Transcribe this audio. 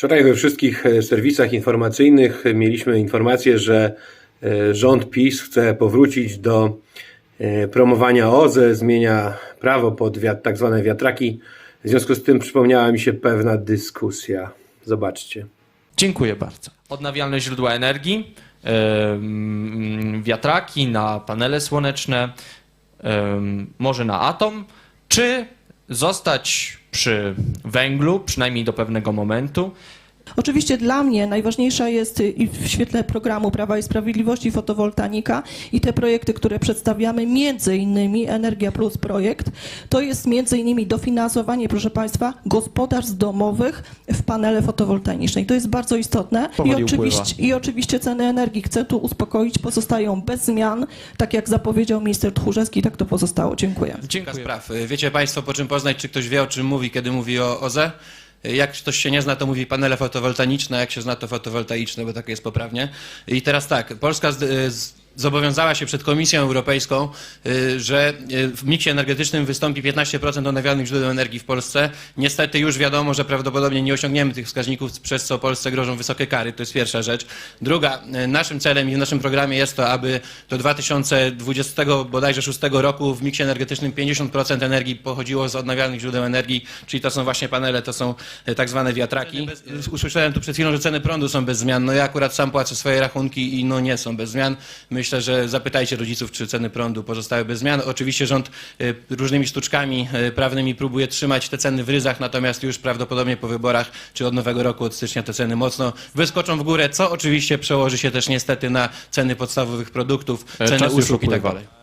Wczoraj we wszystkich e, serwisach informacyjnych mieliśmy informację, że e, rząd PiS chce powrócić do e, promowania OZE, zmienia prawo pod wiat, tak zwane wiatraki. W związku z tym przypomniała mi się pewna dyskusja. Zobaczcie. Dziękuję bardzo. Odnawialne źródła energii, wiatraki na panele słoneczne, może na atom, czy zostać przy węglu, przynajmniej do pewnego momentu. Oczywiście dla mnie najważniejsza jest i w świetle programu Prawa i Sprawiedliwości fotowoltanika i te projekty, które przedstawiamy, między innymi Energia Plus projekt, to jest między innymi dofinansowanie, proszę Państwa, gospodarstw domowych w panele fotowoltaiczne. I to jest bardzo istotne. I oczywiście. I oczywiście ceny energii, chcę tu uspokoić, pozostają bez zmian, tak jak zapowiedział minister Tchórzewski, tak to pozostało. Dziękuję. Dziękuję. spraw. Wiecie Państwo, po czym poznać, czy ktoś wie, o czym mówi, kiedy mówi o OZE? Jak ktoś się nie zna, to mówi panele fotowoltaiczne, jak się zna, to fotowoltaiczne, bo tak jest poprawnie. I teraz tak, Polska z, z, zobowiązała się przed Komisją Europejską, y, że y, w miksie energetycznym wystąpi 15% odnawialnych źródeł energii w Polsce. Niestety już wiadomo, że prawdopodobnie nie osiągniemy tych wskaźników, przez co Polsce grożą wysokie kary. To jest pierwsza rzecz. Druga, y, naszym celem i w naszym programie jest to, aby do 2020 bodajże 6 roku w miksie energetycznym 50% energii pochodziło z odnawialnych źródeł energii, czyli to są właśnie panele, to są tak zwane wiatraki. Usłyszałem tu przed chwilą, że ceny prądu są bez zmian. No ja akurat sam płacę swoje rachunki i no nie są bez zmian. Myślę, że zapytajcie rodziców, czy ceny prądu pozostały bez zmian. Oczywiście rząd e, różnymi sztuczkami e, prawnymi próbuje trzymać te ceny w ryzach, natomiast już prawdopodobnie po wyborach, czy od nowego roku, od stycznia te ceny mocno wyskoczą w górę, co oczywiście przełoży się też niestety na ceny podstawowych produktów, E, ceny czas usług i tak dalej.